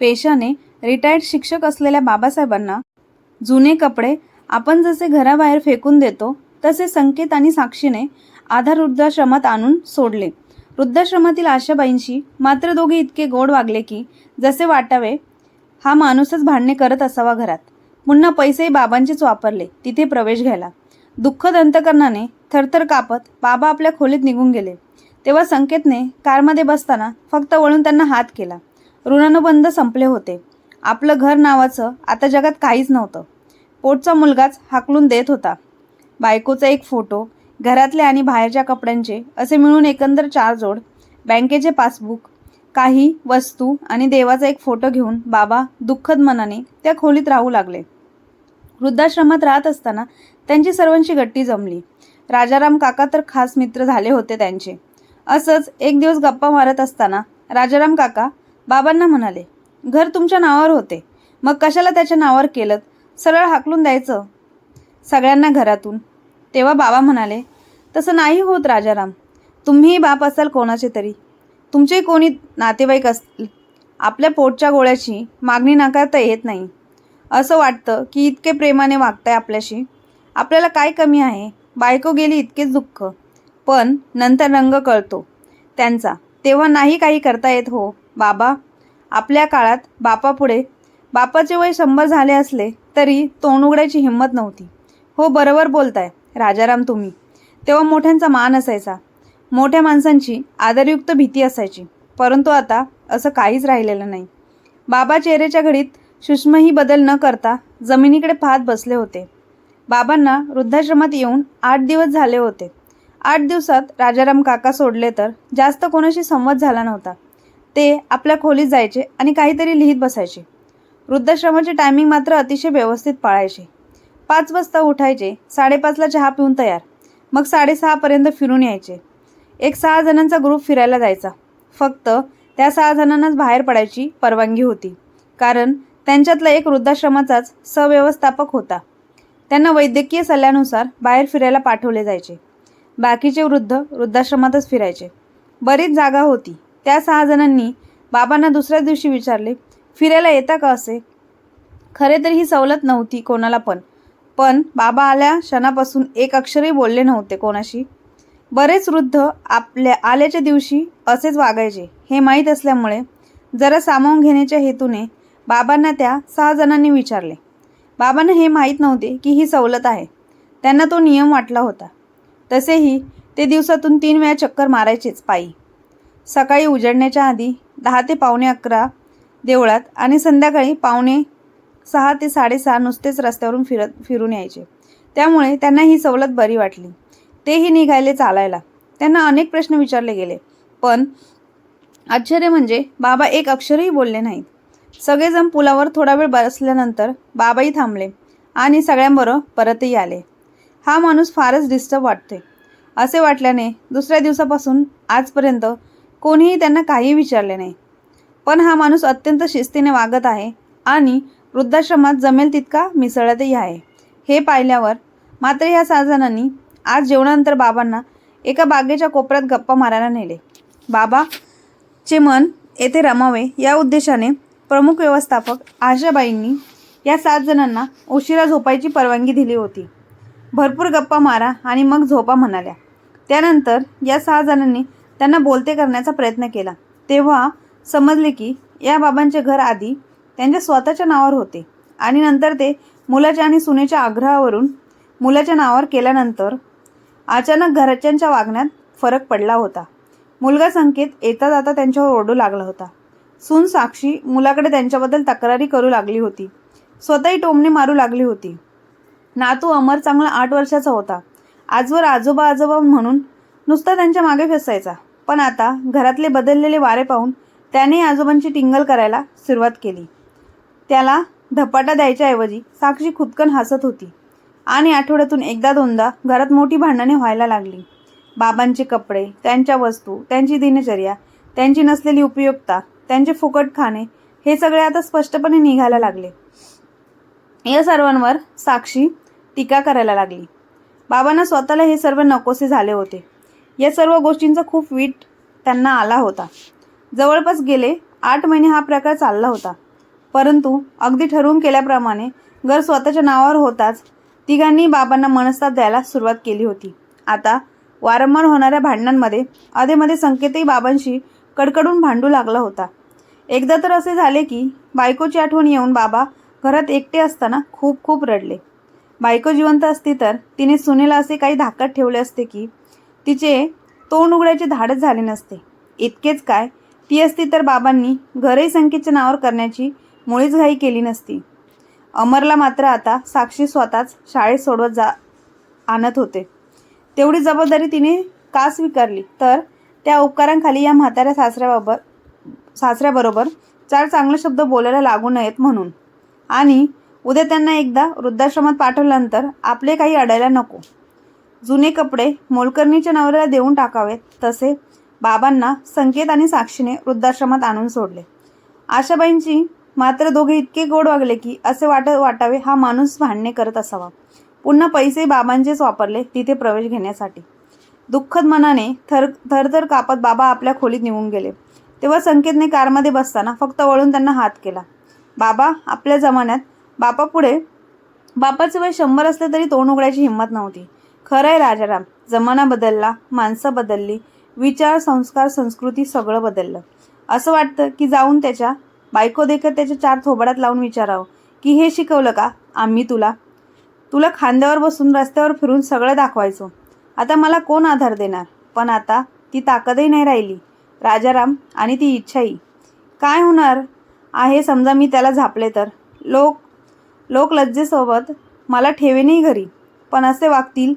पेशाने रिटायर्ड शिक्षक असलेल्या बाबासाहेबांना जुने कपडे आपण जसे घराबाहेर फेकून देतो तसे संकेत आणि साक्षीने आधार वृद्धाश्रमात आणून सोडले. वृद्धाश्रमातील आशाबाईंशी मात्र दोघे इतके गोड वागले की जसे वाटावे हा माणूसच भांडणे करत असावा घरात. पुन्हा पैसेही बाबांचेच वापरले तिथे प्रवेश घ्यायला. दुःखद अंतकरणाने थरथर कापत बाबा आपल्या खोलीत निघून गेले. तेव्हा संकेतने कारमध्ये बसताना फक्त वळून त्यांना हात केला. ऋणानुबंध संपले होते. आपलं घर नावाचं आता जगात काहीच नव्हतं. पोटचा मुलगाच हाकलून देत होता. बायकोचा एक फोटो घरातले आणि बाहेरच्या कपड्यांचे असे मिळून एकंदर चार जोड बँकेचे पासबुक काही वस्तू आणि देवाचा एक फोटो घेऊन बाबा दुःखद मनाने त्या खोलीत राहू लागले. वृद्धाश्रमात राहत असताना त्यांची सर्वांची गट्टी जमली. राजाराम काका तर खास मित्र झाले होते त्यांचे. असंच एक दिवस गप्पा मारत असताना राजाराम काका बाबांना म्हणाले घर तुमच्या नावावर होते. मग कशाला त्याच्या नावावर केलं सरळ हाकलून द्यायचं. सगळ्यांना घरातून. तेव्हा बाबा म्हणाले तसं नाही होत राजाराम. तुम्हीही बाप असाल कोणाचे तरी. तुमचे कोणी नातेवाईक असतील आपल्या पोटच्या गोळ्याची मागणी नाकारता येत नाही. असं वाटतं की इतके प्रेमाने वागताय आपल्याशी. आपल्याला काय कमी आहे? बायको गेली इतकेच दुःख. पण नंतर रंग कळतो. त्यांचा. तेव्हा नाही काही करता येत हो बाबा. आपल्या काळात बापापुढे बापाचे वय शंभर झाले असले तरी तोंड उघडायची हिंमत नव्हती. हो बरोबर बोलताय राजाराम तुम्ही. तेव्हा मोठ्यांचा मान असायचा. मोठ्या माणसांची आदरयुक्त भीती असायची. परंतु आता असं काहीच राहिलेलं नाही. बाबा चेहऱ्याच्या घडीत सुष्मही बदल न करता जमिनीकडे पाहत बसले होते. बाबांना वृद्धाश्रमात येऊन आठ दिवस झाले होते. आठ दिवसात राजाराम काका सोडले तर जास्त कोणाशी संवाद झाला नव्हता. ते आपल्या खोलीत जायचे आणि काहीतरी लिहित बसायचे. वृद्धाश्रमाचे टायमिंग मात्र अतिशय व्यवस्थित पाळायचे. पाच वाजता उठायचे साडेपाचला चहा पिऊन तयार. मग साडेसहापर्यंत फिरून यायचे. एक सहा जणांचा ग्रुप फिरायला जायचा. फक्त त्या सहा जणांनाच बाहेर पडायची परवानगी होती. कारण त्यांच्यातला एक वृद्धाश्रमाचाच सव्यवस्थापक होता. त्यांना वैद्यकीय सल्ल्यानुसार बाहेर फिरायला पाठवले जायचे. बाकीचे वृद्ध वृद्धाश्रमातच फिरायचे. बरीच जागा होती. त्या सहा जणांनी बाबांना दुसऱ्याच दिवशी विचारले फिरायला येता का असे? खरे तर ही सवलत नव्हती कोणाला पण. पण बाबा आल्या क्षणापासून एक अक्षरही बोलले नव्हते कोणाशी. बरेच वृद्ध आपल्या आल्याच्या दिवशी असेच वागायचे. हे माहीत असल्यामुळे जरा सामावून घेण्याच्या हेतूने बाबांना त्या सहा जणांनी विचारले. बाबांना हे माहीत नव्हते की ही सवलत आहे. त्यांना तो नियम वाटला होता. तसेही ते दिवसातून तीन वेळा चक्कर मारायचेच पायी. सकाळी उजडण्याच्या आधी दहा ते पावणे अकरा देवळात आणि संध्याकाळी पावणे सहा ते साडेसहा नुसतेच रस्त्यावरून फिरत फिरून यायचे. त्यामुळे त्यांना ही सवलत बरी वाटली. तेही निघायले चालायला. त्यांना अनेक प्रश्न विचारले गेले. पण आश्चर्य म्हणजे बाबा एक अक्षरही बोलले नाहीत. सगळेजण पुलावर थोडा वेळ बसल्यानंतर बाबाही थांबले आणि सगळ्यांबरोबर परतही आले. हा माणूस फारच डिस्टर्ब वाटते असे वाटल्याने दुसऱ्या दिवसापासून आजपर्यंत कोणीही त्यांना काही विचारले नाही. पण हा माणूस अत्यंत शिस्तीने वागत आहे आणि वृद्धाश्रमात जमेल तितका मिसळतही आहे. हे पाहिल्यावर मात्र ह्या साजनांनी आज जेवणानंतर बाबांना एका बागेच्या कोपऱ्यात गप्पा मारायला नेले. बाबाचे मन येथे रमावे या उद्देशाने प्रमुख व्यवस्थापक आशाबाईंनी या सात जणांना उशिरा झोपायची परवानगी दिली होती. भरपूर गप्पा मारा आणि मग झोपा म्हणाल्या. त्यानंतर या सहा जणांनी त्यांना बोलते करण्याचा प्रयत्न केला. तेव्हा समजले की या बाबांचे घर आधी त्यांच्या स्वतःच्या नावावर होते आणि नंतर ते मुलाच्या आणि सुनेच्या आग्रहावरून मुलाच्या नावावर केल्यानंतर अचानक घरच्यांच्या वागण्यात फरक पडला होता. मुलगा संकेत येता जाता त्यांच्यावर ओरडू लागला होता. सून साक्षी मुलाकडे त्यांच्याबद्दल तक्रारी करू लागली होती. स्वतःही टोमणे मारू लागली होती. नातू अमर चांगला आठ वर्षाचा होता. आजवर आजोबा आजोबा म्हणून नुसता त्यांच्या मागे फेसायचा. पण आता घरातले बदललेले वारे पाहून त्याने आजोबांची टिंगल करायला सुरुवात केली. त्याला धपाटा द्यायच्याऐवजी साक्षी खुदकन हसत होती आणि आठवड्यातून एकदा दोनदा घरात मोठी भांडणे व्हायला लागली. बाबांचे कपडे त्यांच्या वस्तू त्यांची दिनचर्या त्यांची नसलेली उपयुक्तता त्यांचे फुकट खाणे हे सगळे आता स्पष्टपणे निघायला लागले. या सर्वांवर साक्षी टीका करायला लागली. बाबांना स्वतःला हे सर्व नकोसे झाले होते. या सर्व गोष्टींचा खूप वीट त्यांना आला होता. जवळपास गेले आठ महिने हा प्रकार चालला होता. परंतु अगदी ठरवून केल्याप्रमाणे घर स्वतःच्या नावावर होताच तिघांनी बाबांना मनस्ताप द्यायला सुरुवात केली होती. आता वारंवार होणाऱ्या भांडणांमध्ये अधेमध्ये संकेतही बाबांशी कडकडून भांडू लागला होता. एकदा तर असे झाले की बायकोची आठवण येऊन बाबा घरात एकटे असताना खूप खूप रडले. बायको जिवंत असती तर तिने सुनेला असे काही धाकट ठेवले असते की तिचे तोंड उघडायचे धाडच झाले नसते. इतकेच काय ती असती तर बाबांनी घरही संकेतच्या नावावर करण्याची मुळीच घाई केली नसती. अमरला मात्र आता साक्षी स्वतःच शाळेत सोडवत जा आणत होते. तेवढी जबाबदारी तिने का स्वीकारली? तर त्या उपकारांखाली या म्हाताऱ्या सासऱ्याबाबत सासऱ्याबरोबर चार चांगले शब्द बोलायला लागू नयेत म्हणून. आणि उद्या त्यांना एकदा वृद्धाश्रमात पाठवल्यानंतर आपले काही अडायला नको. जुने कपडे मोलकर्णीच्या नवऱ्याला देऊन टाकावेत. तसे बाबांना संकेत आणि साक्षीने वृद्धाश्रमात आणून सोडले. आशाबाईंची मात्र दोघे इतके गोड वागले की असे वाट वाटावे हा माणूस भांडणे करत असावा. पुन्हा पैसे बाबांचेच वापरले तिथे प्रवेश घेण्यासाठी. दुःखद मनाने थर थरथर कापत बाबा आपल्या खोलीत निघून गेले. तेव्हा संकेतने कारमध्ये बसताना फक्त वळून त्यांना हात केला. बाबा आपल्या जमान्यात बापापुढे बापाचं वय शंभर असले तरी तोंड उघडायची हिंमत नव्हती. खरं आहे राजाराम. जमाना बदलला माणसं बदलली विचार संस्कार संस्कृती सगळं बदललं. असं वाटतं की जाऊन त्याच्या बायको देखत त्याच्या चार थोबाडात लावून विचारावं. की हे शिकवलं का? आम्ही तुला तुला खांद्यावर बसून रस्त्यावर फिरून सगळं दाखवायचो. आता मला कोण आधार देणार? पण आता ती ताकदही नाही राहिली. राजाराम आणि ती इच्छाही. काय होणार आहे समजा मी त्याला झापले तर? लोक लोक लज्जेसोबत मला ठेवेनही घरी. पण असे वागतील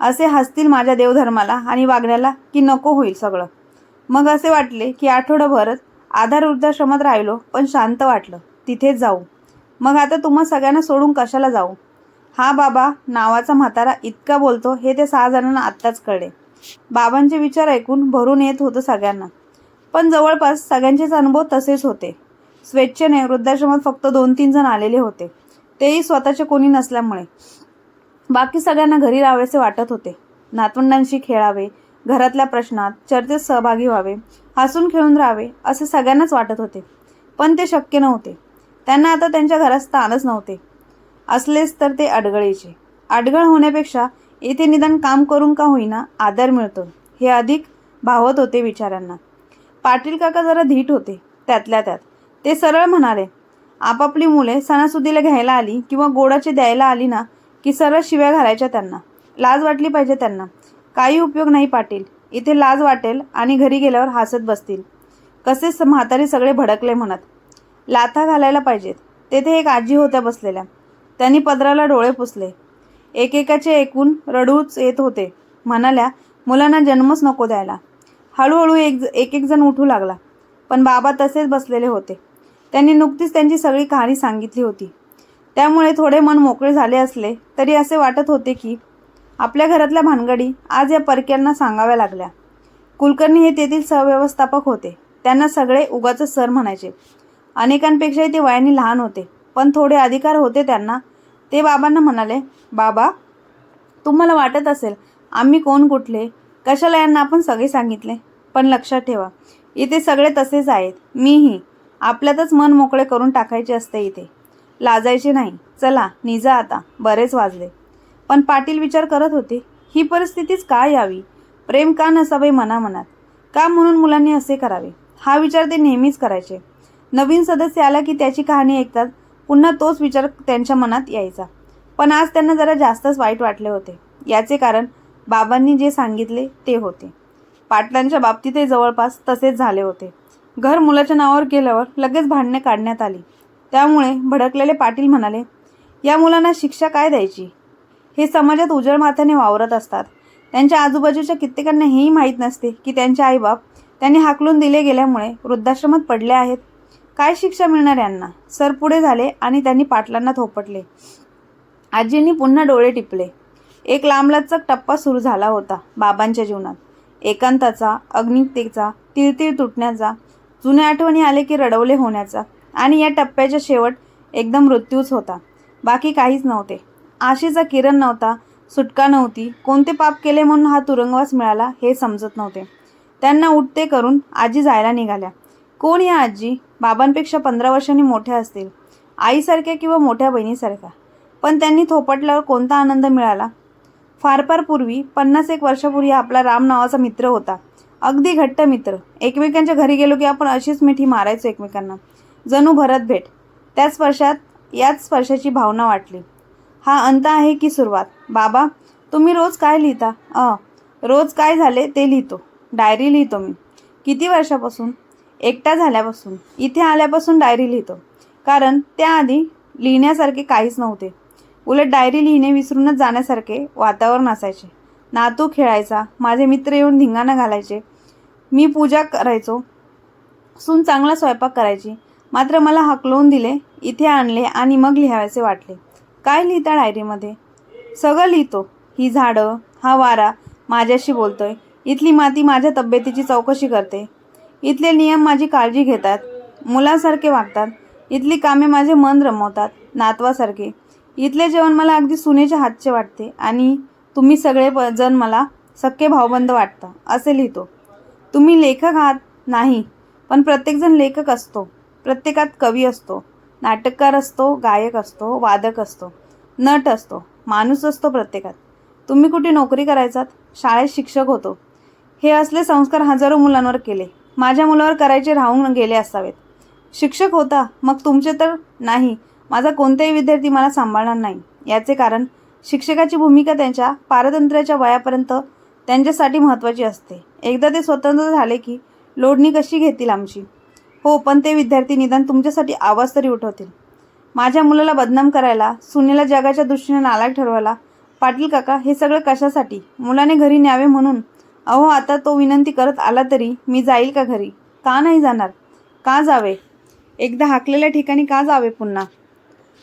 असे हसतील माझ्या देवधर्माला आणि वागण्याला की नको होईल सगळं. मग असे वाटले की आठवडाभरच आधार वृद्धाश्रमात राहिलो पण शांत वाटलं. तिथेच जाऊ. मग आता तुम्हा सगळ्यांना सोडून कशाला जाऊ? हा बाबा नावाचा म्हातारा इतका बोलतो हे ते सहा जणांना आत्ताच कळले. बाबांचे विचार ऐकून भरून येत होतं सगळ्यांना. पण जवळपास सगळ्यांचेच अनुभव तसेच होते. स्वेच्छेने वृद्धाश्रमात फक्त दोन तीन जण आलेले होते. तेही स्वतःचे कोणी नसल्यामुळे. बाकी सगळ्यांना घरी राहावेसे वाटत होते. नातवंडांशी खेळावे घरातल्या प्रश्नात चर्चेत सहभागी व्हावे हसून खेळून राहावे असे सगळ्यांनाच वाटत होते. पण ते शक्य नव्हते. त्यांना आता त्यांच्या घरात स्थानच नव्हते. असलेच तर ते अडगळीचे. अडगळ होण्यापेक्षा येथे निदान काम करून का होईना आदर मिळतो हे अधिक भावत होते विचारांना. पाटील काका जरा धीट होते त्यातल्या त्यात. ते सरळ म्हणाले आपापली मुले सणासुदीला घ्यायला आली किंवा गोडाचे द्यायला आली ना की सरळ शिव्या घालायच्या त्यांना. लाज वाटली पाहिजे त्यांना. काही उपयोग नाही पाटील. इथे लाज वाटेल आणि घरी गेल्यावर हसत बसतील. कसेच म्हातारी सगळे भडकले म्हणत. लाथा घालायला पाहिजेत. तेथे एक आजी होत्या बसलेल्या. त्यांनी पदराला डोळे पुसले. एकेकाचे ऐकून रडूच येत होते. म्हणाल्या मुलांना जन्मच नको द्यायला. हळूहळू एक एक एक जण उठू लागला. पण बाबा तसेच बसलेले होते. त्यांनी नुकतीच त्यांची सगळी कहाणी सांगितली होती. त्यामुळे थोडे मन मोकळे झाले असले तरी असे वाटत होते की आपल्या घरातल्या भानगडी आज या परक्यांना सांगाव्या लागल्या. कुलकर्णी हे तेथील सहव्यवस्थापक होते. त्यांना सगळे उगाच सर म्हणायचे. अनेकांपेक्षाही ते वयाने लहान होते. पण थोडे अधिकार होते त्यांना. ते बाबांना म्हणाले बाबा तुम्हाला वाटत असेल आम्ही कोण कुठले? कशाला यांना आपण सगळे सांगितले? पण लक्षात ठेवा इथे सगळे तसेच आहेत. मीही आपल्यातच मन मोकळे करून टाकायचे असते इथे. लाजायचे नाही. चला निजा आता. बरेच वाजले. पण पाटील विचार करत होते ही परिस्थितीच का यावी? प्रेम का नसावे मनामनात? का म्हणून मुलांनी असे करावे? हा विचार ते नेहमीच करायचे. नवीन सदस्य आला की त्याची कहाणी ऐकतात. पुन्हा तोच विचार त्यांच्या मनात यायचा. पण आज त्यांना जरा जास्तच वाईट वाटले होते. याचे कारण बाबांनी जे सांगितले ते होते. पाटलांच्या बाबतीतही जवळपास तसेच झाले होते. घर मुलाच्या नावावर केल्यावर लगेच भांडणे काढण्यात आली. त्यामुळे भडकलेले पाटील म्हणाले या मुलांना शिक्षा काय द्यायची? हे समाजात उजळ माथ्याने वावरत असतात. त्यांच्या आजूबाजूच्या कित्येकांना हेही माहीत नसते की त्यांचे आईबाप त्यांनी हाकलून दिले गेल्यामुळे वृद्धाश्रमात पडले आहेत. काय शिक्षा मिळणार यांना? सर पुढे झाले आणि त्यांनी पाटलांना थोपटले. आजींनी पुन्हा डोळे टिपले. एक लांबलचक टप्पा सुरू झाला होता बाबांच्या जीवनात. एकांताचा अग्नितेचा तिळतिळ तुटण्याचा जुन्या आठवणी आले की रडवले होण्याचा आणि या टप्प्याच्या शेवट एकदम मृत्यूच होता. बाकी काहीच नव्हते. आशेचा किरण नव्हता सुटका नव्हती कोणते पाप केले म्हणून हा तुरुंगवास मिळाला हे समजत नव्हते. त्यांना उठते करून आजी जायला निघाल्या. कोण या आजी? बाबांपेक्षा पंधरा वर्षांनी मोठ्या असतील. आईसारख्या किंवा मोठ्या बहिणीसारख्या. पण त्यांनी थोपटल्यावर कोणता आनंद मिळाला? फार फार पूर्वी पन्नास एक वर्षापूर्वी आपला राम नावाचा मित्र होता. अगदी घट्ट मित्र. एकमेकांच्या घरी गेलो की आपण अशीच मिठी मारायचो एकमेकांना. जणू भरत भेट. त्याच स्पर्शात याच स्पर्शाची भावना वाटली. हा अंत आहे की सुरुवात. बाबा तुम्ही रोज काय लिहिता? अ रोज काय झाले ते लिहितो. डायरी लिहितो मी. किती वर्षापासून? एकटा झाल्यापासून. इथे आल्यापासून डायरी लिहितो. कारण त्याआधी लिहिण्यासारखे काहीच नव्हते. उलट डायरी लिहिणे विसरूनच जाण्यासारखे वातावरण असायचे. नातू खेळायचा माझे मित्र येऊन धिंगाणा घालायचे. मी पूजा करायचो. सून चांगला स्वयंपाक करायची. मात्र मला हकलवून दिले इथे आणले आणि मग लिहावेसे वाटले. काय लिहिता डायरीमध्ये? सगळं लिहितो. ही झाडं हा वारा माझ्याशी बोलतोय. इथली माती माझ्या तब्येतीची चौकशी करते. इथले नियम माझी काळजी घेतात. मुलासारखे वागतात. इथली कामे माझे मन रमवतात. नातवासारखे. इथले जेवण मला अगदी सुनेच्या हातचे वाटते आणि तुम्ही सगळे प जण मला सख्खे भावबंद वाटता. असे लिहितो. तुम्ही लेखक आहात? नाही. पण प्रत्येकजण लेखक असतो. प्रत्येकात कवी असतो नाटककार असतो गायक असतो वादक असतो नट असतो माणूस असतो प्रत्येकात. तुम्ही कुठे नोकरी करायचात? शाळेत शिक्षक होतो. हे असले संस्कार हजारो मुलांवर केले. माझ्या मुलावर करायचे राहून गेले असावेत. शिक्षक होता मग तुमचे तर नाही. माझा कोणताही विद्यार्थी मला सांभाळणार नाही. याचे कारण शिक्षकाची भूमिका त्यांच्या पारतंत्र्याच्या वयापर्यंत त्यांच्यासाठी महत्त्वाची असते. एकदा ते स्वतंत्र झाले की लोडणी कशी घेतील आमची? हो पण ते विद्यार्थी निदान तुमच्यासाठी आवाज तरी उठवतील. माझ्या मुलाला बदनाम करायला सुनेला जगाच्या दृष्टीने नालायक ठरवायला पाटील काका हे सगळं कशासाठी? मुलाने घरी न्यावे म्हणून? अहो आता तो विनंती करत आला तरी मी जाईल का घरी? का नाही जाणार? का जावे? एकदा हाकलेल्या ठिकाणी का जावे पुन्हा?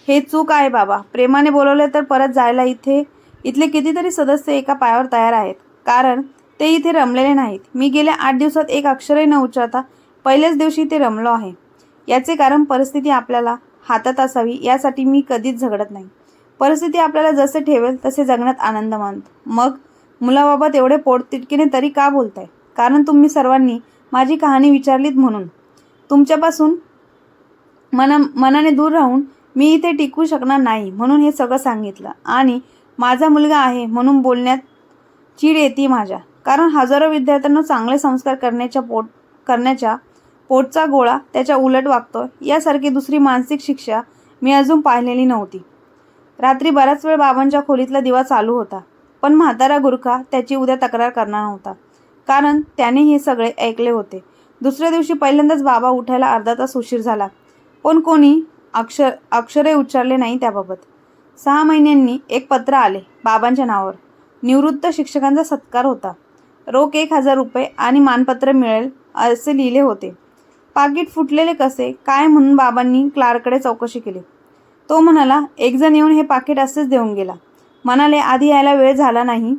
हे चूक आहे बाबा. प्रेमाने बोलवलं तर परत जायला इथे इथले कितीतरी सदस्य एका पायावर तयार आहेत. कारण ते इथे रमलेले नाहीत. मी गेल्या आठ दिवसात एक अक्षरही न उच्चारता पहिल्याच दिवशी ते रमलो आहे. याचे कारण परिस्थिती आपल्याला हातात असावी यासाठी मी कधीच झगडत नाही. परिस्थिती आपल्याला जसे ठेवेल तसे जगण्यात आनंद मानतो. मग मुलाबाबत एवढे पोटतिटकीने तरी का बोलताय? कारण तुम्ही सर्वांनी माझी कहाणी विचारलीत म्हणून. तुमच्यापासून मना मनाने दूर राहून मी इथे टिकू शकणार नाही म्हणून हे सगळं सांगितलं. आणि माझा मुलगा आहे म्हणून बोलण्यात चीड येते माझ्या. कारण हजारो विद्यार्थ्यांना चांगले संस्कार करण्याच्या पोट करण्याच्या पोटचा गोळा त्याच्या उलट वागतो यासारखी दुसरी मानसिक शिक्षा मी अजून पाहिलेली नव्हती. रात्री बराच वेळ बाबांच्या खोलीतला दिवा चालू होता. पण म्हातारा गुरखा त्याची उद्या तक्रार करणार नव्हता. कारण त्याने हे सगळे ऐकले होते. दुसऱ्या दिवशी पहिल्यांदाच बाबा उठायला अर्धा तास उशीर झाला. पण कोणी अक्षर अक्षरे उच्चारले नाही त्याबाबत. सहा महिन्यांनी एक पत्र आले बाबांच्या नावावर. निवृत्त शिक्षकांचा सत्कार होता. रोख एक हजार रुपये आणि मानपत्र मिळेल असे लिहिले होते. पाकिट फुटलेले कसे? काय म्हणून बाबांनी क्लार्ककडे चौकशी केली? तो म्हणाला एक जण येऊन हे पाकिट असेच देऊन गेला. म्हणाले आधी यायला वेळ झाला नाही.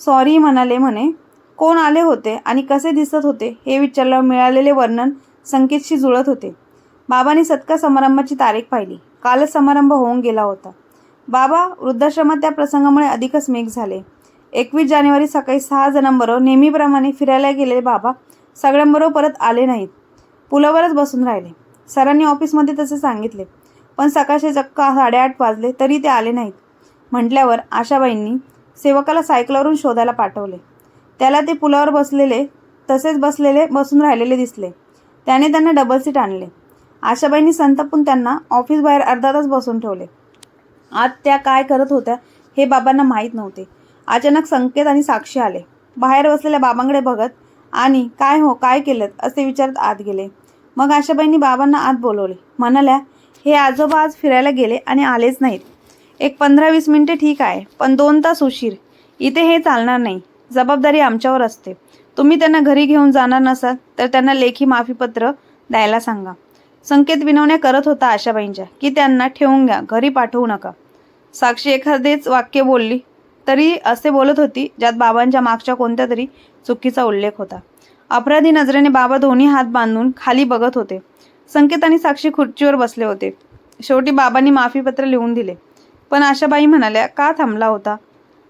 सॉरी म्हणाले म्हणे. कोण आले होते आणि कसे दिसत होते हे विचारल्यावर मिळालेले वर्णन संकेतशी जुळत होते. बाबांनी सत्कार समारंभाची तारीख पाहिली. कालच समारंभ होऊन गेला होता. बाबा वृद्धाश्रमात त्या प्रसंगामुळे अधिकच मेघ झाले. एकवीस जानेवारी सकाळी सहा जणांबरोबर नेहमीप्रमाणे फिरायला गेलेले बाबा सगळ्यांबरोबर परत आले नाहीत. पुलावरच बसून राहिले. सरांनी ऑफिसमध्ये तसे सांगितले. पण सकाळचे चक्क साडेआठ वाजले तरी ते आले नाहीत. म्हटल्यावर आशाबाईंनी सेवकाला सायकलवरून शोधायला पाठवले. त्याला ते पुलावर बसलेले तसेच बसलेले बसून राहिलेले दिसले. त्याने त्यांना डबल सीट आणले. आशाबाईंनी संतापून त्यांना ऑफिस बाहेर अर्धा तास बसून ठेवले. आत त्या काय करत होत्या हे बाबांना माहीत नव्हते. अचानक संकेत आणि साक्षी आले. बाहेर बसलेल्या बाबांकडे बघत आणि काय हो काय केलं? असे विचारत आत गेले. मग आशाबाईंनी बाबांना आत बोलवले. म्हणाल्या हे आजोबा आज फिरायला गेले आणि आलेच नाहीत. एक पंधरा वीस मिनिटे ठीक आहे पण दोन तास उशीर. इथे हे चालणार नाही. जबाबदारी आमच्यावर असते. तुम्ही त्यांना घरी घेऊन जाणार नसाल तर त्यांना लेखी माफीपत्र द्यायला सांगा. संकेत विनवण्या करत होता आशाबाईंच्या की त्यांना ठेवून घ्या घरी पाठवू नका. साक्षी एखादेच वाक्य बोलली तरी असे बोलत होती ज्यात बाबांच्या मागच्या कोणत्या तरी चुकीचा उल्लेख होता. अपराधी नजरेने बाबा दोन्ही हात बांधून खाली बघत होते. संकेत आणि साक्षी खुर्चीवर बसले होते. शेवटी बाबांनी माफीपत्र लिहून दिले. पण आशाबाई म्हणाल्या का थांबला होता?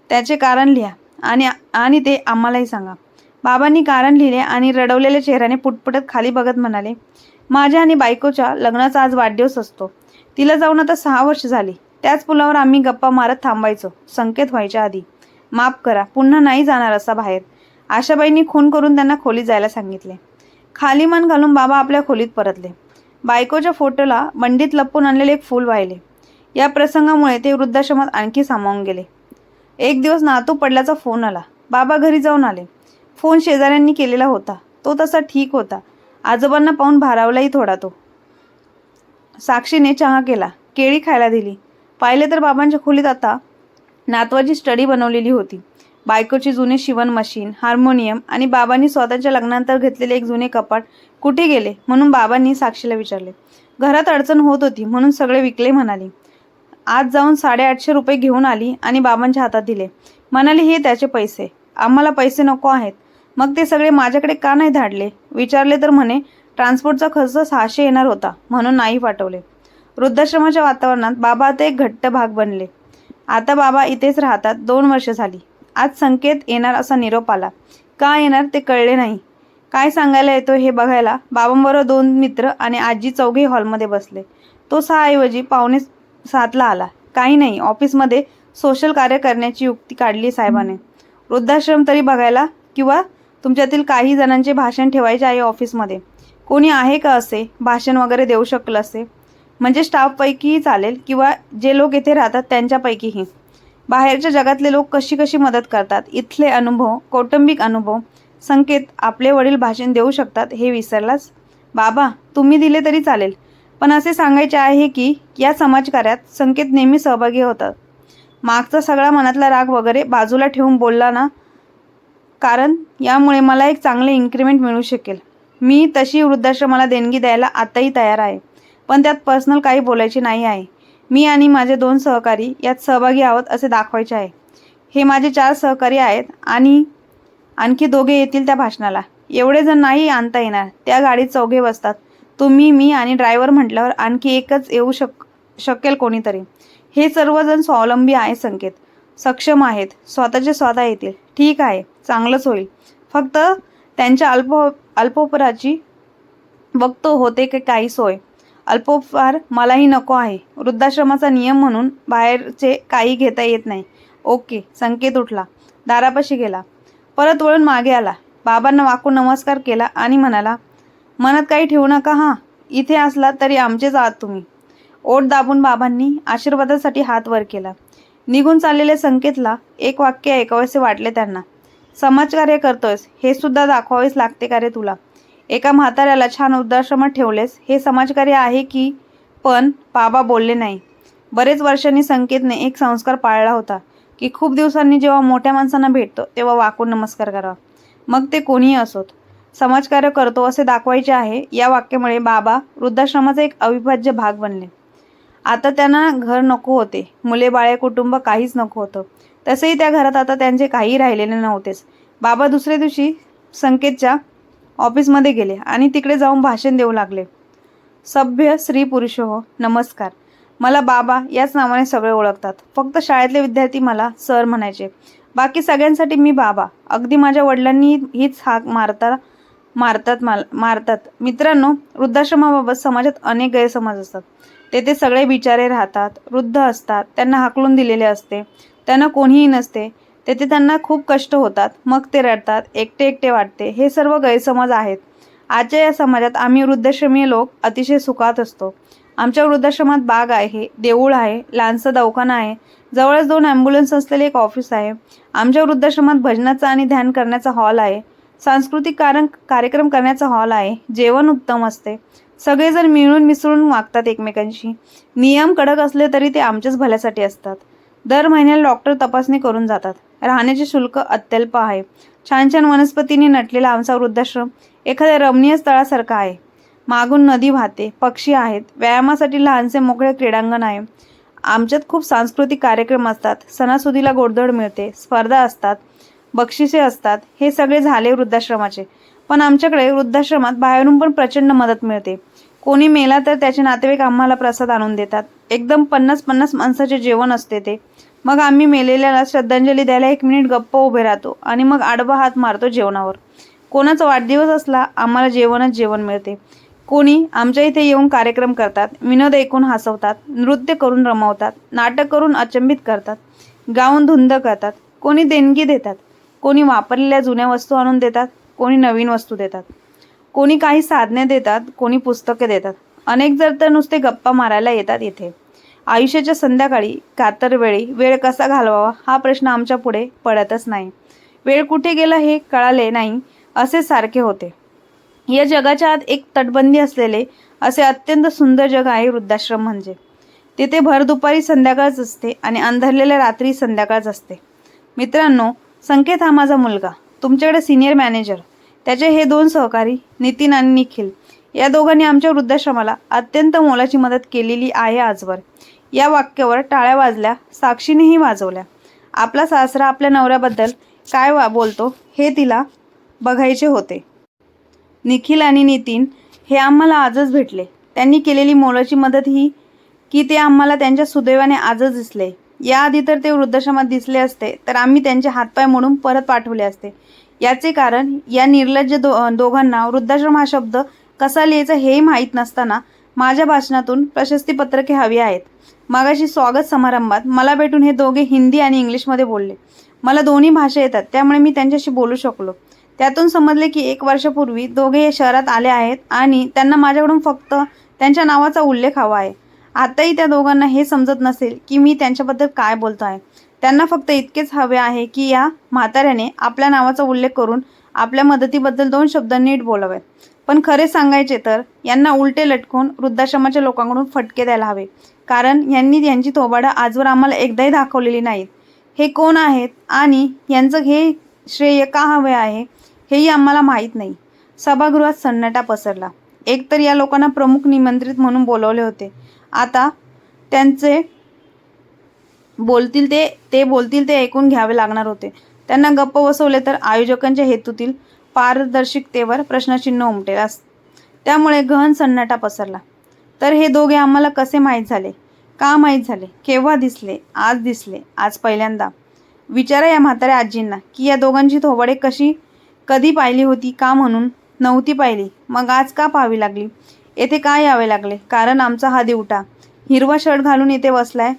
त्याचे कारण लिहा आणि आणि ते आम्हालाही सांगा. बाबांनी कारण लिहिले आणि रडवलेल्या चेहऱ्याने पुटपुटत खाली बघत म्हणाले माझ्या आणि बायकोच्या लग्नाचा आज वाढदिवस असतो. तिला जाऊन आता सहा वर्ष झाली. त्याच पुलावर आम्ही गप्पा मारत थांबायचो. संकेत व्हायच्या आधी. माफ करा पुन्हा नाही जाणार असा बाहेर. आशाबाईंनी खून करून त्यांना खोलीत जायला सांगितले. खाली मन घालून बाबा आपल्या खोलीत परतले. बायकोच्या फोटोला मंडीत लपवून आणलेले एक फूल वाहिले. या प्रसंगामुळे ते वृद्धाश्रमात आणखी सामावून गेले. एक दिवस नातू पडल्याचा फोन आला. बाबा घरी जाऊन आले. फोन शेजाऱ्यांनी केलेला होता. तो तसा ठीक होता. आजोबांना पाहून भारावलाही थोडा तो. साक्षीने चहा केला. केळी खायला दिली. पाहिले तर बाबांच्या खोलीत आता नातवाची स्टडी बनवलेली होती. बायकोची जुने शिवण मशीन हार्मोनियम आणि बाबांनी स्वतःच्या लग्नानंतर घेतलेले एक जुने कपाट कुठे गेले म्हणून बाबांनी साक्षीला विचारले. घरात अडचण होत होती म्हणून सगळे विकले म्हणाली. आज जाऊन साडेआठशे रुपये घेऊन आली आणि बाबांच्या हातात दिले. म्हणाली हे त्याचे पैसे. आम्हाला पैसे नको आहेत. मग ते सगळे माझ्याकडे का नाही धाडले विचारले तर म्हणे ट्रान्सपोर्टचा खर्च सहाशे येणार होता म्हणून नाही पाठवले. वृद्धाश्रमाच्या वातावरणात बाबा आता एक घट्ट भाग बनले. आता बाबा इथेच राहतात. दोन वर्ष झाली. आज संकेत येणार असा निरोप आला. का येणार ते कळले नाही. काय सांगायला येतो हे बघायला बाबांबरोबर दोन मित्र आणि आजी चौघे हॉलमध्ये बसले. तो सहाऐवजी पावणे सातला आला. काही नाही ऑफिसमध्ये सोशल कार्य करण्याची युक्ती काढली साहेबाने. वृद्धाश्रम तरी बघायला किंवा तुमच्यातील काही जणांचे भाषण ठेवायचे आहे ऑफिसमध्ये. कोणी आहे का असे? भाषण वगैरे देऊ शकलं असे? म्हणजे स्टाफपैकीही चालेल किंवा जे लोक येथे राहतात त्यांच्यापैकीही. बाहेरच्या जगातले लोक कशी कशी मदत करतात? इथले अनुभव कौटुंबिक अनुभव संकेत आपले वडील भाषण देऊ शकतात हे विसरलाच बाबा तुम्ही दिले तरी चालेल. पण असे सांगायचे आहे की या समाजकार्यात संकेत नेहमी सहभागी होतात. मागचा सगळा मनातला राग वगैरे बाजूला ठेवून बोलला ना? कारण यामुळे मला एक चांगले इन्क्रीमेंट मिळू शकेल. मी तशी वृद्धाश्रमाला देणगी द्यायला आताही तयार आहे. पण त्यात पर्सनल काही बोलायचे नाही आहे. मी आणि माझे दोन सहकारी यात सहभागी आहोत असे दाखवायचे आहे. हे माझे चार सहकारी आहेत आणि आणखी दोघे येतील त्या भाषणाला. एवढे जण नाही आणता येणार. त्या गाडीत चौघे बसतात. तुम्ही मी आणि ड्रायव्हर म्हटल्यावर आणखी एकच येऊ शक शकेल कोणीतरी. हे सर्वजण स्वावलंबी आहे संकेत. सक्षम आहेत. स्वतःचे स्वतः येतील. ठीक आहे. चांगलंच होईल. फक्त त्यांच्या अल्प अल्पोपराची बघतो होते की काही सोय. अल्पोपहार मलाही नको आहे. वृद्धाश्रमाचा नियम म्हणून बाहेरचे काही घेता येत नाही. ओके संकेत उठला. दारापाशी गेला. परत वळून मागे आला. बाबांना वाकून नमस्कार केला आणि म्हणाला मनात काही ठेवू नका हां. इथे असला तरी आमचेच आहात तुम्ही. ओठ दाबून बाबांनी आशीर्वादासाठी हात वर केला. निघून चाललेल्या संकेतला एक वाक्य ऐकावेसे वाटले त्यांना. समाजकार्य करतोयस हे सुद्धा दाखवावेच लागते का रे तुला? एका म्हाताऱ्याला छान वृद्धाश्रमात ठेवलेस. हे समाजकार्य आहे की? पण बाबा बोलले नाही. बरेच वर्षांनी संकेतने एक संस्कार पाळला होता की खूप दिवसांनी जेव्हा मोठ्या माणसांना भेटतो तेव्हा वाकून नमस्कार करावा. मग ते कोणीही असोत. समाजकार्य करतो असे दाखवायचे आहे. या वाक्यामुळे बाबा वृद्धाश्रमाचा एक अविभाज्य भाग बनले. आता त्यांना घर नको होते. मुले बाळे कुटुंब काहीच नको होतं. तसेही त्या घरात आता त्यांचे काही राहिलेले नव्हतेच. बाबा दुसऱ्या दिवशी संकेतच्या ऑफिसमध्ये गेले आणि तिकडे जाऊन भाषण देऊ लागले. सभ्य स्त्री पुरुष हो नमस्कार. मला बाबा याच नावाने सगळे ओळखतात. फक्त शाळेतले विद्यार्थी मला सर म्हणायचे. बाकी सगळ्यांसाठी मी बाबा. अगदी माझ्या वडिलांनी हीच हाक मारता मारतात माल मारतात. मित्रांनो वृद्धाश्रमाबाबत समाजात अनेक गैरसमज असतात. तेथे सगळे बिचारे राहतात वृद्ध असतात त्यांना हाकलून दिलेले असते त्यांना कोणीही नसते. तेथे त्यांना खूप कष्ट होतात मग ते रडतात एकटे एकटे वाटते. हे सर्व गैरसमज आहेत. आजच्या या समाजात आम्ही वृद्धाश्रमीय लोक अतिशय सुखात असतो. आमच्या वृद्धाश्रमात बाग आहे देऊळ आहे लहानसा दवाखाना आहे जवळच दोन ॲम्ब्युलन्स असलेले एक ऑफिस आहे. आमच्या वृद्धाश्रमात भजनाचा आणि ध्यान करण्याचा हॉल आहे. सांस्कृतिक कारण कार्यक्रम करण्याचा हॉल आहे. जेवण उत्तम असते. सगळेजण मिळून मिसळून वागतात एकमेकांशी. नियम कडक असले तरी ते आमच्याच भल्यासाठी असतात. दर महिन्याला डॉक्टर तपासणी करून जातात. राहण्याचे शुल्क अत्यल्प आहे. छान छान वनस्पतींनी नटलेला आमचा वृद्धाश्रम एखाद्या रमणीय स्थळासारखा आहे. मागून नदी वाहते पक्षी आहेत व्यायामासाठी लहानसे मोकळे क्रीडांगण आहे. आमच्यात खूप सांस्कृतिक कार्यक्रम असतात सणासुदीला गोडधोड मिळते स्पर्धा असतात बक्षिसे असतात हे सगळे झाले वृद्धाश्रमाचे. पण आमच्याकडे वृद्धाश्रमात बाहेरून पण प्रचंड मदत मिळते. कोणी मेला तर त्याचे नातेवाईक आम्हाला प्रसाद आणून देतात. एकदम पन्नास पन्नास माणसाचे जेवण असते ते. मग आम्ही मेलेल्याला श्रद्धांजली द्यायला एक मिनिट गप्प उभे राहतो आणि मग आडवा हात मारतो जेवणावर. कोणाचा वाढदिवस असला आम्हाला जेवणच जेवण मिळते. कोणी आमच्या इथे येऊन कार्यक्रम करतात विनोद ऐकून हसवतात नृत्य करून रमवतात नाटक करून अचंबित करतात गाऊन धुंद करतात कोणी देणगी देतात कोणी वापरलेल्या जुन्या वस्तू आणून देतात कोणी नवीन वस्तू देतात. कोणी काही साधने देतात कोणी पुस्तके देतात. अनेक जर तर नुसते गप्पा मारायला येतात इथे. आयुष्याच्या संध्याकाळी कातरवेळी वेळ कसा घालवावा हा प्रश्न आमच्या पुढे पडतच नाही. वेळ कुठे गेला हे कळाले नाही असे सारखे होते. या जगाच्या आत एक तटबंदी असलेले असे अत्यंत सुंदर जग आहे वृद्धाश्रम म्हणजे. तिथे भर दुपारी संध्याकाळच असते आणि अंधारलेल्या रात्री संध्याकाळच असते. मित्रांनो संकेत हा माझा मुलगा तुमच्याकडे सिनियर मॅनेजर त्याचे हे दोन सहकारी नितीन आणि निखिल या दोघांनी आमच्या वृद्धाश्रमाला अत्यंत मोलाची मदत केलेली आहे आजवर. या वाक्यावर टाळ्या वाजल्या साक्षीनेही वाजवल्या. आपला सासरा आपल्या नवऱ्याबद्दल काय वा बोलतो हे तिला बघायचे होते. निखिल आणि नितीन हे आम्हाला आजच भेटले. त्यांनी केलेली मोलाची मदत ही की ते आम्हाला त्यांच्या सुदैवाने आजच दिसले. याआधी तर ते वृद्धाश्रमात दिसले असते तर आम्ही त्यांचे हातपाय मोडून परत पाठवले असते. याचे कारण या निर्लज्ज दो दोघांना वृद्धाश्रम हा शब्द कसा लिहायचा हेही माहीत नसताना माझ्या भाषणातून प्रशस्तीपत्रके हवी आहेत. मागाशी स्वागत समारंभात मला भेटून हे दोघे हिंदी आणि इंग्लिशमध्ये बोलले. मला दोन्ही भाषा येतात त्यामुळे मी त्यांच्याशी बोलू शकलो. त्यातून समजले की एक वर्षापूर्वी दोघे या शहरात आले आहेत आणि त्यांना माझ्याकडून फक्त त्यांच्या नावाचा उल्लेख हवा आहे. आताही त्या दोघांना हे समजत नसेल की मी त्यांच्याबद्दल काय बोलतो आहे. त्यांना फक्त इतकेच हवे आहे की या म्हाताऱ्याने आपल्या नावाचा उल्लेख करून आपल्या मदतीबद्दल दोन शब्द नीट बोलावेत. पण खरे सांगायचे तर यांना उलटे लटकून वृद्धाश्रमाच्या लोकांकडून फटके द्यायला हवे. कारण यांनी यांची थोबाडं आजवर आम्हाला एकदाही दाखवलेली नाहीत. हे कोण आहेत आणि यांचं हे श्रेय का हवे आहे हेही आम्हाला माहीत नाही. सभागृहात सन्नाटा पसरला. एकतर या लोकांना प्रमुख निमंत्रित म्हणून बोलवले होते. आता त्यांचे बोलतील ते ते बोलतील ते ऐकून घ्यावे लागणार होते. त्यांना गप्प बसवले तर आयोजकांच्या हेतूतील पारदर्शकतेवर प्रश्नचिन्ह उमटेल अस. त्यामुळे गहन सन्नाटा पसरला. तर हे दोघे आम्हाला कसे माहीत झाले? का माहीत झाले? केव्हा दिसले? आज दिसले? आज पहिल्यांदा. विचारा या म्हाताऱ्या आजींना की या दोघांची थोबडे कशी कधी पाहिली होती का म्हणून? नव्हती पाहिली. मग आज का पाहावी लागली? येथे का यावे लागले? कारण आमचा हा दिवटा. हिरवा शर्ट घालून येथे बसलाय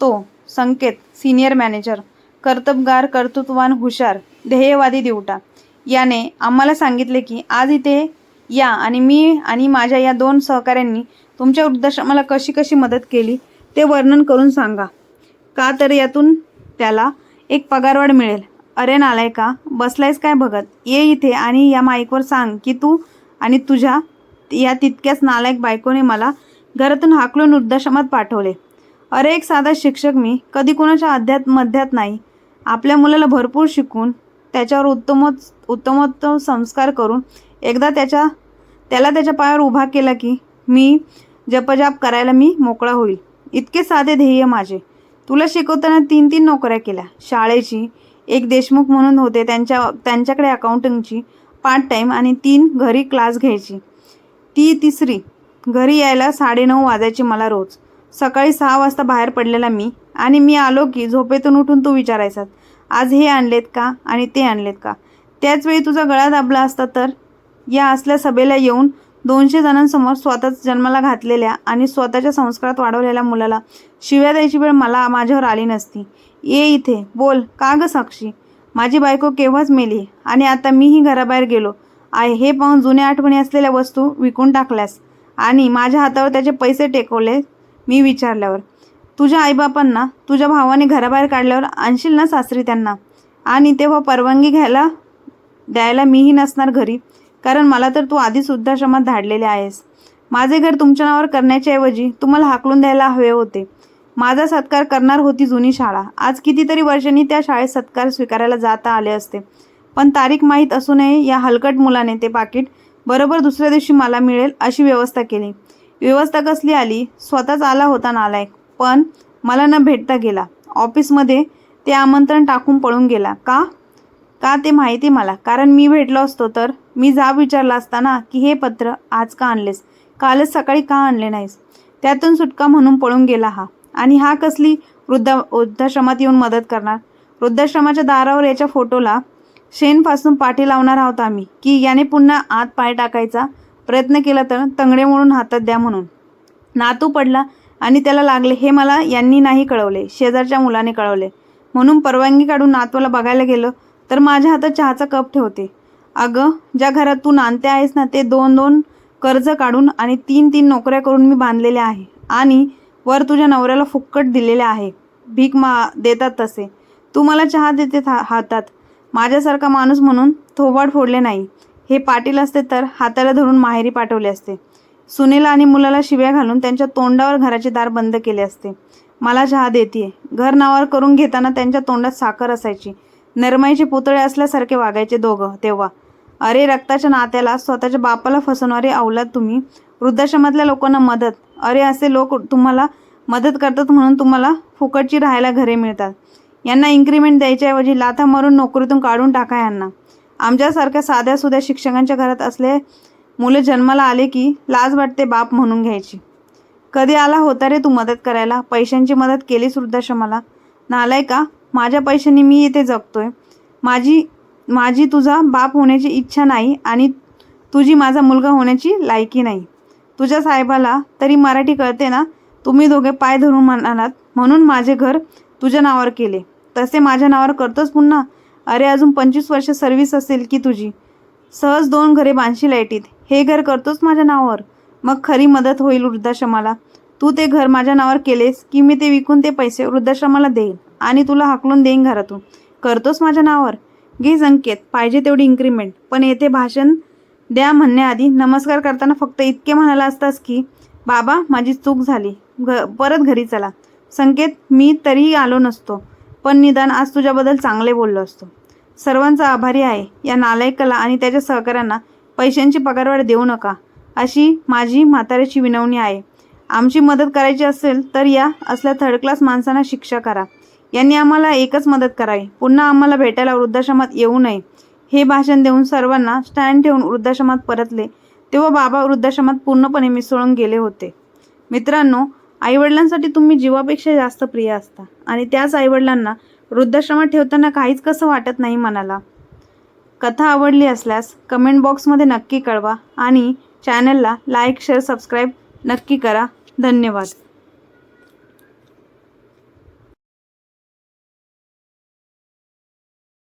तो. Sanket senior manager. कर्तबगार कर्तृत्ववान हुशार ध्येयवादी दिवटा. याने आम्हाला सांगितले की आज इथे या आणि मी आणि माझ्या या दोन सहकाऱ्यांनी तुमच्या वृद्धाश्रमाला कशी कशी मदत केली ते वर्णन करून सांगा. का तर यातून त्याला एक पगारवाढ मिळेल. अरे नालाय का बसलायस काय बघत? ये इथे आणि या माईकवर सांग की तू आणि तुझ्या या तितक्याच नालायक बायकोने मला घरातून हाकलून वृद्धाश्रमात पाठवले. अरे एक साधा शिक्षक मी कधी कोणाच्या अध्यात मध्यात नाही. आपल्या मुलाला भरपूर शिकून त्याच्यावर उत्तमोत् उत्तमोत्तम संस्कार करून एकदा त्याच्या त्याला त्याच्या पायावर उभा केला की मी जपजाप करायला मी मोकळा होईल. इतके साधे ध्येय माझे. तुला शिकवताना तीन तीन नोकऱ्या केल्या. शाळेची एक देशमुख म्हणून होते. त्यांच्या त्यांच्याकडे अकाउंटिंगची पार्ट टाईम आणि तीन घरी क्लास घ्यायची. ती तिसरी. घरी यायला साडेनऊ वाजायची मला रोज. सकाळी सहा वाजता बाहेर पडलेला मी आणि मी आलो की झोपेतून उठून तू विचारायचा आज हे आणलेत का आणि ते आणलेत का? त्याचवेळी तुझा गळा दाबला असता तर? या असल्या सभेला येऊन दोनशे जणांसमोर स्वतःच जन्माला घातलेल्या आणि स्वतःच्या संस्कारात वाढवलेल्या मुलाला शिव्या द्यायची वेळ मला माझ्यावर आली नसती. ये इथे बोल का ग साक्षी? माझी बायको केव्हाच मेली? आणि आता मीही घराबाहेर गेलो. आहे हे पाहून जुन्या आठवणी असलेल्या वस्तू विकून टाकल्यास? आणि माझ्या हातावर त्याचे पैसे टेकवले? मी विचारल्यावर. तुझ्या आईबापांना तुझ्या भावाने घराबाहेर काढल्यावर आणशील ना सासरी त्यांना? आणि तेव्हा परवानगी घ्यायला द्यायला मीही नसणार घरी कारण मला तर तू आधीच वृद्धाश्रमात धाडलेले आहेस. माझे घर तुमच्या नावावर करण्याच्या ऐवजी तुम्हाला हाकलून द्यायला हवे होते. माझा सत्कार करणार होती जुनी शाळा. आज कितीतरी वर्षांनी त्या शाळेत सत्कार स्वीकारायला जाता आले असते. पण तारीख माहीत असूनही या हलकट मुलाने ते पाकिट बरोबर दुसऱ्या दिवशी मला मिळेल अशी व्यवस्था केली. व्यवस्था कसली आली? स्वतःच आला होता नालायक. पण मला न भेटता गेला. ऑफिसमध्ये ते आमंत्रण टाकून पळून गेला. का? का ते माहिती मला? कारण मी भेटलो असतो तर? मी जाब विचारला असता ना की हे पत्र आज का आणलेस? कालच सकाळी का आणले नाहीस? त्यातून सुटका म्हणून पळून गेला हा. आणि हा कसली वृद्धा वृद्धाश्रमात येऊन मदत करणार? वृद्धाश्रमाच्या दारावर याच्या फोटोला शेणपासून पाठी लावणार आहोत आम्ही. की याने पुन्हा आत पाय टाकायचा प्रयत्न केला तर तंगडे म्हणून हातात द्या म्हणून. नातू पडला आणि त्याला लागले हे मला यांनी नाही कळवले शेजारच्या मुलाने कळवले. म्हणून परवानगी काढून नातवाला बघायला गेलो तर माझ्या हातात चहाचा कप ठेवते. अगं ज्या घरात तू नांदते आहेस ना ते दोन दोन कर्ज काढून आणि तीन तीन नोकऱ्या करून मी बांधलेले आहे. आणि वर तुझ्या नवऱ्याला फुक्कट दिलेले आहे. भीक मा देतात तसे. तू मला चहा देते हातात. माझ्यासारखा माणूस म्हणून थोबाड फोडले नाही. हे पाटील असते तर हाताला धरून माहेरी पाठवले असते. सुनेला आणि मुलाला शिव्या घालून त्यांच्या तोंडावर घराचे दार बंद केले असते. मला चहा देते घर नावावर करून घेताना त्यांच्या तोंडात साखर असायची. नरमाईचे पुतळे असल्यासारखे वागायचे दोघं तेव्हा. अरे रक्ताच्या नात्याला स्वतःच्या बापाला फसवणारे अवलाद तुम्ही. वृद्धाश्रमातल्या लोकांना मदत. अरे असे लोक तुम्हाला मदत करतात म्हणून तुम्हाला फुकटची राहायला घरे मिळतात. यांना इन्क्रीमेंट द्यायच्याऐवजी लाथा मारून नोकरीतून काढून टाका यांना. आमच्यासारख्या साध्या सुध्या शिक्षकांच्या घरात असले मुले जन्माला आले की लाज वाटते बाप म्हणून घ्यायची. कधी आला होता रे तू मदत करायला? पैशांची मदत केलीस वृद्धाश्रमाला नालाय का? माझ्या पैशांनी मी येथे जगतोय. माझी माझी तुझा बाप होण्याची इच्छा नाही आणि तुझी माझा मुलगा होण्याची लायकी नाही. तुझ्या साहेबाला तरी मराठी कळते ना? तुम्ही दोघे पाय धरून म्हणालात. म्हणून माझे घर तुझ्या नावावर केले. तसे माझ्या नावावर करतोच पुन्हा? अरे अजून पंचवीस वर्ष सर्व्हिस असेल की तुझी? सहज दोन घरे बांधशील लाईटीत हे घर करतोच माझ्या नावावर. मग खरी मदत होईल वृद्धाश्रमाला. तू ते घर माझ्या नावावर केलेस की मी ते विकून ते पैसे वृद्धाश्रमाला देईन आणि तुला हाकलून देईन घरातून. करतोस माझ्या नावावर? घे संकेत. पाहिजे तेवढी इन्क्रीमेंट पण येथे भाषण द्या म्हणण्याआधी नमस्कार करताना फक्त इतके म्हणाला असतास की बाबा माझी चूक झाली. घ परत घरी चला. संकेत मी तरीही आलो नसतो. पण निदान आज तुझ्याबद्दल चांगले बोललो असतो. सर्वांचा आभारी आहे. या नालायकाला आणि त्याच्या सहकाऱ्यांना पैशांची पगारवाढ देऊ नका अशी माझी म्हाताऱ्याची विनवणी आहे. आमची मदत करायची असेल तर या असल्या थर्ड क्लास माणसांना शिक्षा करा. यांनी आम्हाला एकच मदत करावी. पुन्हा आम्हाला भेटायला वृद्धाश्रमात येऊ नये. हे भाषण देऊन सर्वांना स्टँड ठेवून वृद्धाश्रमात परतले. तेव्हा बाबा वृद्धाश्रमात पूर्णपणे मिसळून गेले होते. मित्रांनो आईवडिलांसाठी तुम्ही जीवापेक्षा जास्त प्रिय असता आणि त्याच आईवडिलांना वृद्धाश्रमात ठेवताना काहीच कसं वाटत नाही मनाला. कथा आवडली असल्यास कमेंट बॉक्समध्ये नक्की कळवा आणि चॅनलला लाईक शेअर सबस्क्राईब नक्की करा. धन्यवाद.